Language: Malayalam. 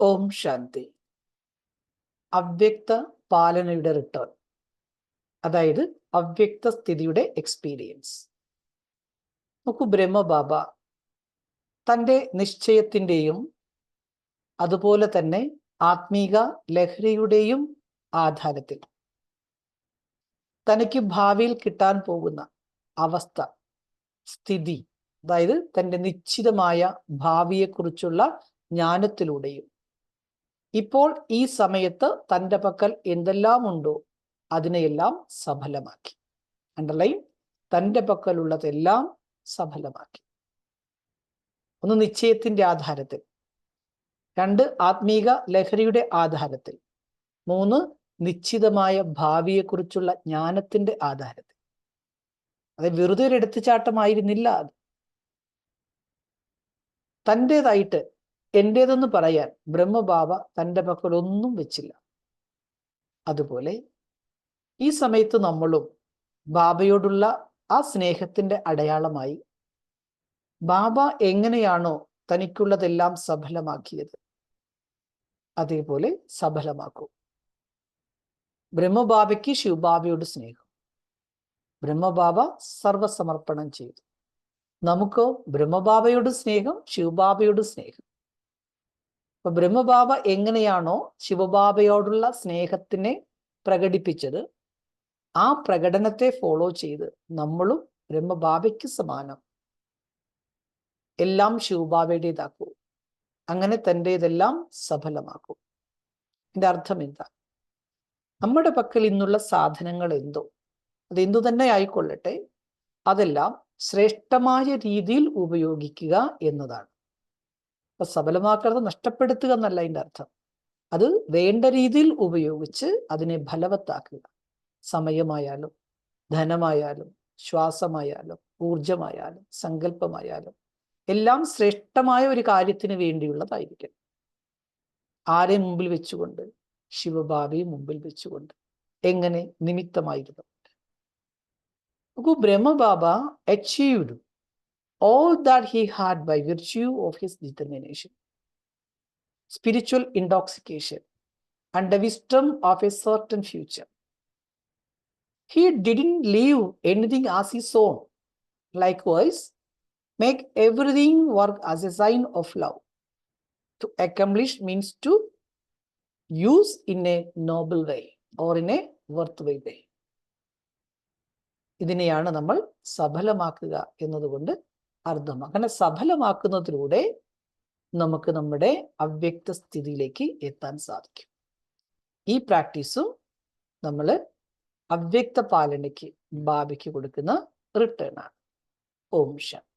ഓം ശാന്തി. അവ്യക്ത പാലനയുടെ റിട്ടേൺ അതായത് അവ്യക്ത സ്ഥിതിയുടെ എക്സ്പീരിയൻസ് നോക്കൂ ബ്രഹ്മബാബ തന്റെ നിശ്ചയത്തിന്റെയും അതുപോലെ തന്നെ ആത്മീക ലഹരിയുടെയും ആധാരത്തിൽ തനിക്ക് ഭാവിയിൽ കിട്ടാൻ പോകുന്ന അവസ്ഥ സ്ഥിതി അതായത് തന്റെ നിശ്ചിതമായ ഭാവിയെക്കുറിച്ചുള്ള ജ്ഞാനത്തിലൂടെയും ഇപ്പോൾ ഈ സമയത്ത് തന്റെ പക്കൽ എന്തെല്ലാം ഉണ്ടോ അതിനെയെല്ലാം സഫലമാക്കി. അണ്ടർലൈൻ തന്റെ പക്കലുള്ളതെല്ലാം സഫലമാക്കി. ഒന്ന് നിശ്ചയത്തിന്റെ ആധാരത്തിൽ. രണ്ട് ആത്മീക ലഹരിയുടെ ആധാരത്തിൽ. മൂന്ന് നിശ്ചിതമായ ഭാവിയെക്കുറിച്ചുള്ള ജ്ഞാനത്തിന്റെ ആധാരത്തിൽ. അത് വെറുതെ ഒരു എടുത്തുചാട്ടമായിരുന്നില്ല അത്. തന്റെതായിട്ട് എന്റേതെന്ന് പറയാൻ ബ്രഹ്മബാബ തന്റെ പക്കൽ ഒന്നും വെച്ചില്ല. അതുപോലെ ഈ സമയത്ത് നമ്മളും ബാബയോടുള്ള ആ സ്നേഹത്തിന്റെ അടയാളമായി ബാബ എങ്ങനെയാണോ തനിക്കുള്ളതെല്ലാം സഫലമാക്കിയത് അതേപോലെ സഫലമാക്കൂ. ബ്രഹ്മബാബയ്ക്ക് ശിവബാബയോട് സ്നേഹം. ബ്രഹ്മബാബ സർവസമർപ്പണം ചെയ്തു. നമുക്കോ ബ്രഹ്മബാബയോട് സ്നേഹം ശിവബാബയോട് സ്നേഹം. അപ്പൊ ബ്രഹ്മബാബ എങ്ങനെയാണോ ശിവബാബയോടുള്ള സ്നേഹത്തിനെ പ്രകടിപ്പിച്ചത് ആ പ്രകടനത്തെ ഫോളോ ചെയ്ത് നമ്മളും ബ്രഹ്മബാബയ്ക്ക് സമാനം. എല്ലാം ശിവബാബയുടേതാക്കൂ. അങ്ങനെ തന്റെതെല്ലാം സഫലമാക്കൂ. എന്റെ അർത്ഥം എന്താ? നമ്മുടെ പക്കൽ ഇന്നുള്ള സാധനങ്ങൾ എന്തോ? അത് എന്തു തന്നെ ആയിക്കൊള്ളട്ടെ അതെല്ലാം ശ്രേഷ്ഠമായ രീതിയിൽ ഉപയോഗിക്കുക എന്നതാണ്. അപ്പൊ സബലമാക്കുന്നത് നഷ്ടപ്പെടുത്തുക എന്നല്ല അതിന്റെ അർത്ഥം. അത് വേണ്ട രീതിയിൽ ഉപയോഗിച്ച് അതിനെ ഫലവത്താക്കുക. സമയമായാലും ധനമായാലും ശ്വാസമായാലും ഊർജമായാലും സങ്കല്പമായാലും എല്ലാം ശ്രേഷ്ഠമായ ഒരു കാര്യത്തിന് വേണ്ടിയുള്ളതായിരിക്കും. ആരെ മുമ്പിൽ വെച്ചുകൊണ്ട്? ശിവബാബയെ മുമ്പിൽ വെച്ചുകൊണ്ട്. എങ്ങനെ? നിമിത്തമായിരുന്നു. നോക്കൂ Brahmababa achieved all that he had by virtue of his determination, spiritual intoxication, and the wisdom of a certain future. He didn't leave anything as his own. Likewise, make everything work as a sign of love. To accomplish means to use in a noble way or in a worthwhile way. ഇതിനെയാണ് നമ്മൾ സഫലമാക്കുക എന്നതുകൊണ്ട് അർത്ഥം അങ്ങനെ സഫലമാക്കുന്നതിലൂടെ നമുക്ക് നമ്മുടെ അവ്യക്ത സ്ഥിതിയിലേക്ക് എത്താൻ സാധിക്കും. ഈ പ്രാക്ടീസും നമ്മൾ അവ്യക്ത പാലനയ്ക്ക് ബാബയ്ക്ക് കൊടുക്കുന്ന റിട്ടേൺ ആണ്. ഓം ശാന്തി